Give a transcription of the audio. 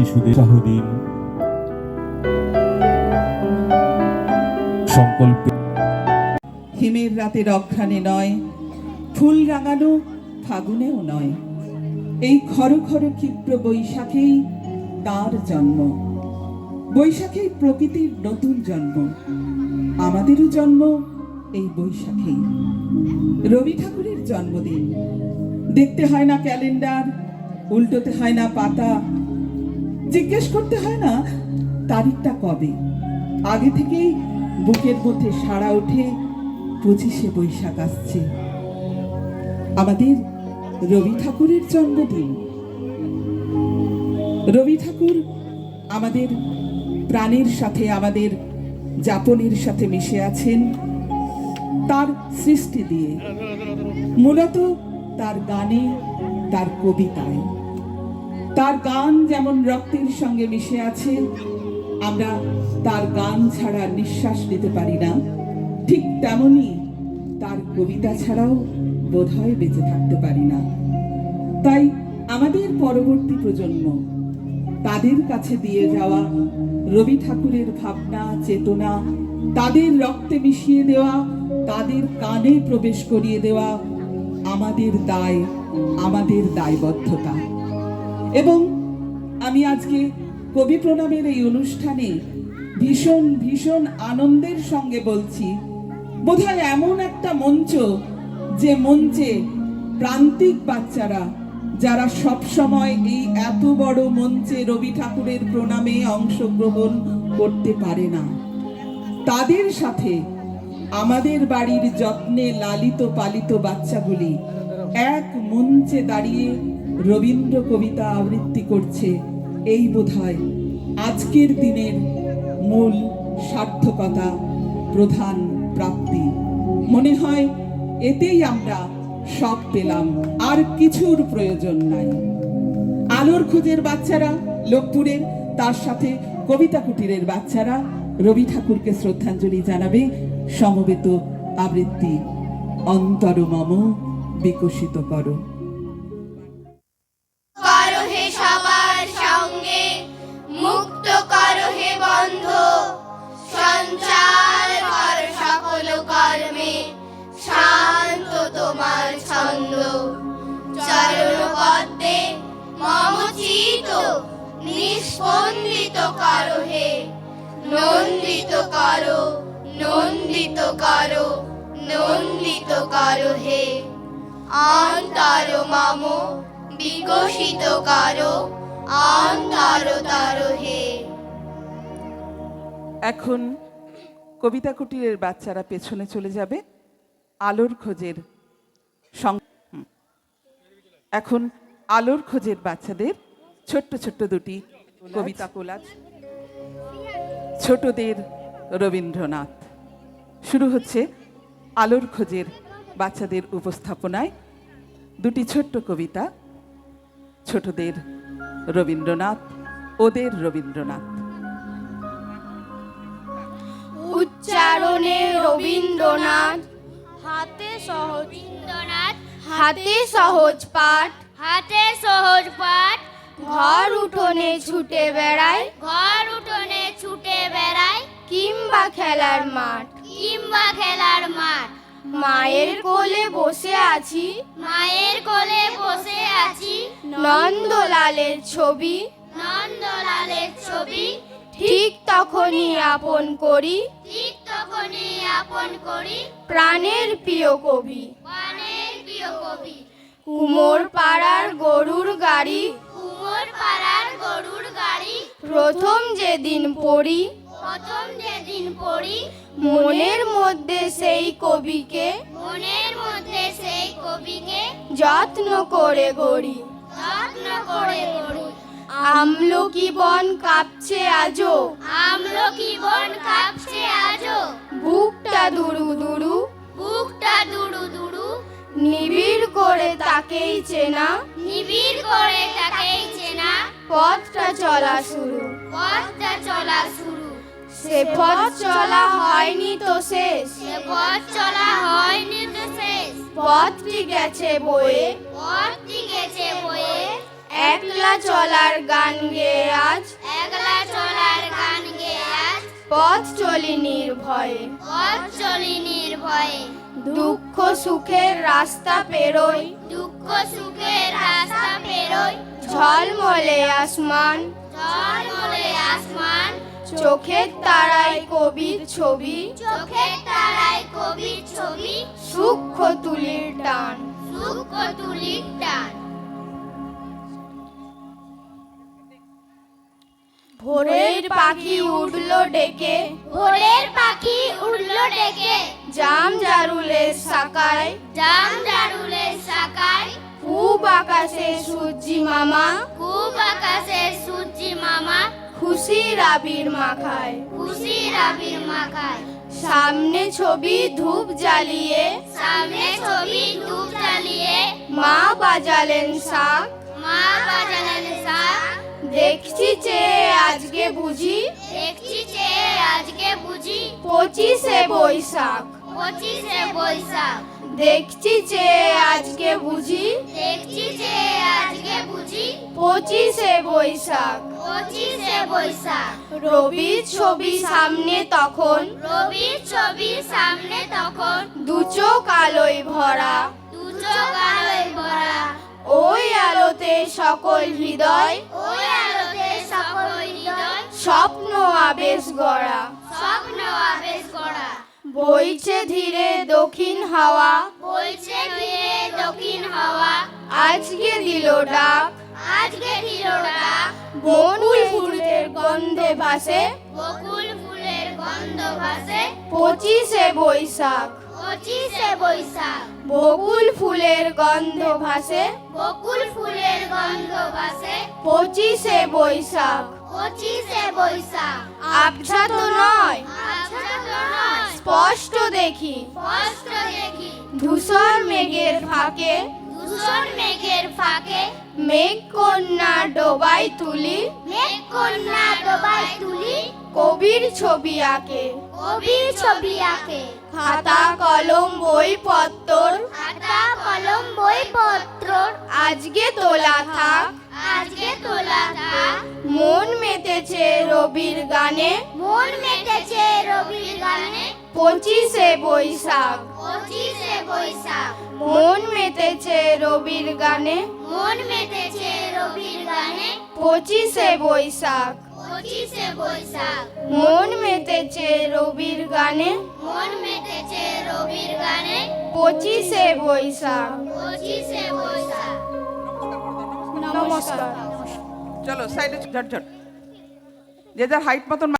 শিশুদের শাহদিন সংকল্পে হিমের রাতের অঘ্রাণে নয়, ফুল রাঙানো ফাগুনেও নয়। এই খর খর ক্ষিপ্র বৈশাখেই তার জন্ম। বৈশাখেই প্রকৃতির নতুন জন্ম। আমাদেরও জন্ম এই বৈশাখেই। রবি ঠাকুরের জন্মদিন। দেখতে হয় না ক্যালেন্ডার, উল্টোতে হয় না পাতা। জিজ্ঞেস করতে হয় না, তারিখটা কবে? আগে থেকেই বুকের মধ্যে সাড়া ওঠে পঁচিশে বৈশাখ আসছে। আমাদের রবি ঠাকুরের জন্মদিন। রবি ঠাকুর আমাদের প্রাণের সাথে, আমাদের যাপনের সাথে মিশে আছেন। তার সৃষ্টি দিয়ে, মূলত তার গানে, তার কবিতায়। তার গান যেমন রক্তের সঙ্গে মিশে আছে, আমরা তার গান ছাড়া নিঃশ্বাস নিতে পারি না। ঠিক তেমনি তার কবিতা ছাড়াও বোধহয় বেঁচে থাকতে পারি না। তাই আমাদের পরবর্তী প্রজন্ম তাদের কাছে দিয়ে যাওয়া রবি ঠাকুরের ভাবনা, চেতনা, তাদের রক্তে মিশিয়ে দেওয়া, তাদের কানে প্রবেশ করিয়ে দেওয়া আমাদের দায়, আমাদের দায়বদ্ধতা। এবং আমি আজকে কবি প্রণামের এই অনুষ্ঠানে ভীষণ ভীষণ আনন্দের সঙ্গে বলছি, বোধহয় এমন একটা মঞ্চ যে মঞ্চে প্রান্তিক বাচ্চারা, যারা সব সময় এই এত বড় মঞ্চে রবি ঠাকুরের প্রণামে অংশগ্রহণ করতে পারে না। তাদের সাথে আমাদের বাড়ির যত্নে লালিত পালিত বাচ্চাগুলি এক মঞ্চে দাঁড়িয়ে রবীন্দ্র কবিতা আবৃত্তি করছে এই বোধহয় আজকের দিনের মূল সার্থকতা প্রধান প্রাপ্তি। মনে হয় এতেই আমরা সব পেলাম, আর কিছুর প্রয়োজন নাই। আলোর খোঁজের বাচ্চারা লোকপুরের তার সাথে কবিতা কুটিরের বাচ্চারা, রবি ঠাকুরকে শ্রদ্ধাঞ্জলি জানাবে সমবেত আবৃত্তি। অন্তরমম বিকশিত করো করো। নিস্পন্দিত করো হে। নন্দিত করো নন্দিত করো নন্দিত করো হে। অন্তর মম, বিকশিত করো অন্তর তর হে। এখন কবিতা কুটিরের বাচ্চারা পেছনে চলে যাবে আলোর খোঁজের এখন আলোর খোঁজের বাচ্চাদের ছোট্ট ছোট্ট দুটি কবিতা কোলাজ ছোটদের রবীন্দ্রনাথ। শুরু হচ্ছে আলোর খোঁজের বাচ্চাদের উপস্থাপনায় দুটি ছোট্ট কবিতা ছোটদের রবীন্দ্রনাথ ওদের রবীন্দ্রনাথ। উচ্চারণে রবীন্দ্রনাথ হাতে সহজ রবীন্দ্রনাথ হাতে সহজ পাঠ। হাতে সহজ পাঠ। ঘর উঠোনে ছুটে বেড়ায়। ঘর উঠোনে ছুটে বেড়ায়। কিংবা খেলার মাঠ। কিংবা খেলার মাঠ। মায়ের কোলে বসে আছি। মায়ের কোলে বসে আছি। নন্দলালের ছবি। নন্দলালের ছবি। ঠিক তখনই আপন করি। ঠিক তখনই আপন করি। প্রাণের প্রিয় কবি। প্রাণের প্রিয় কবি। কুমোর পাড়ার গরুর গাড়ি। প্রথম যেদিন পড়ি প্রথম যেদিন পড়ি মনের মধ্যে সেই কবিকে মনের মধ্যে সেই কবিকে যত্ন করে গড়ি। যত্ন করে গড়ি। আমলকি বন কাঁপছে আজো আমলকি বন কাঁপছে আজো বুকটা দুরু দুরু। বুকটা দুরু দুরু নিবিড় করে তাকেই চেনা। নিবিড় করে তাকেই চেনা। পথটা চলা শুরু। পথটা চলা শুরু। সে পথ চলা হয়নি তো শেষ। সে পথ চলা হয়নি তো শেষ। পথটি গেছে বয়ে। পথটি গেছে বয়ে। একলা চলার গান গেয়ে আজ। একলা চলার গান গেয়ে আজ। পথ চলি নির্ভয়ে। পথ চলি নির্ভয়ে। দুঃখ সুখের রাস্তা পেরোই দুঃখ সুখের রাস্তা পেরোই ঝলমলে আসমান। ঝলমলে আসমান। চোখের তারায় কবির ছবি। চোখের তারায় কবির ছবি। সূক্ষ্ম তুলির টান। সূক্ষ্ম তুলির টান। ভোরের পাখি উঠল ডেকে। ভোরের পাখি উড়লো ডেকে। জাম জারুলের সাকায় জাম জারুলের শাখায়। পূব আকাশে সূর্যি মামা। খুব আকাশে সূর্যি মামা। খুশির আবির মাখায়। খুশি রাবির মাখায়। সামনে ছবি ধূপ জ্বালিয়ে। সামনে ছবি ধূপ জ্বালিয়ে। মা বাজালেন শাক। মা বাজালেন শাক। দেখছি চেয়ে আজকে বুঝি। দেখছি যে আজকে বুঝি। পঁচিশে বৈশাখ। পঁচিশে বৈশাখ। দেখছি চেয়ে আজকে বুঝি দেখছি যে আজকে বুঝি পঁচিশে বৈশাখ। পঁচিশে বৈশাখ। রবির ছবি সামনে তখন রবির ছবি সামনে তখন দু চোখ আলোয় ভরা। ভরা। ওই আলোতে সকল হৃদয় ওই আলোতে সকল হৃদয় স্বপ্ন আবেশ গড়া। বইছে ধীরে দক্ষিণ হাওয়া। বইছে ধীরে দক্ষিণ হাওয়া। আজকে দিল ডাক। আজকে দিল ডাক। বকুল ফুলের গন্ধে ভাসে। বকুল ফুলের গন্ধ ভাসে। পঁচিশে বৈশাখ। পঁচিশে বৈশাখ। বকুল ফুলের গন্ধ ভাসে। বকুল ফুলের গন্ধ ভাসে। পঁচিশে বৈশাখ। পঁচিশে বৈশাখ। আবছা তো নয়। আচ্ছা তো নয়। স্পষ্ট দেখি। স্পষ্ট দেখি। ধূসর মেঘের ফাঁকে ধূসর মেঘের ফাঁকে মেঘ কন্যা ডোবাই তুলি মেঘ কন্যা ডোবাই তুলি কবির ছবি আঁকে। কবির ছবি আঁকে। খাতা কলম বই পত্তর খাতা কলম বই বইপত্র আজকে তোলা থাক। আজকে তোলা মন মেতেছে রবির গানে। মন মেটেছে রবির গানে। পঁচিশে বৈশাখ। পঁচিশে বৈশাখ। মন মেতেছে রবির গানে। মন মেটেছে রবির গানে। পঁচিশে বৈশাখ। পঁচিশে বৈশাখ। মন মেতেছে রবির গানে। মন মেটেছে রবির গানে। পঁচিশে বৈশাখ। পঁচিশে বৈশাখ। নমস্কার। চলো সাইডে ঝটঝট যে যার হাইট মতন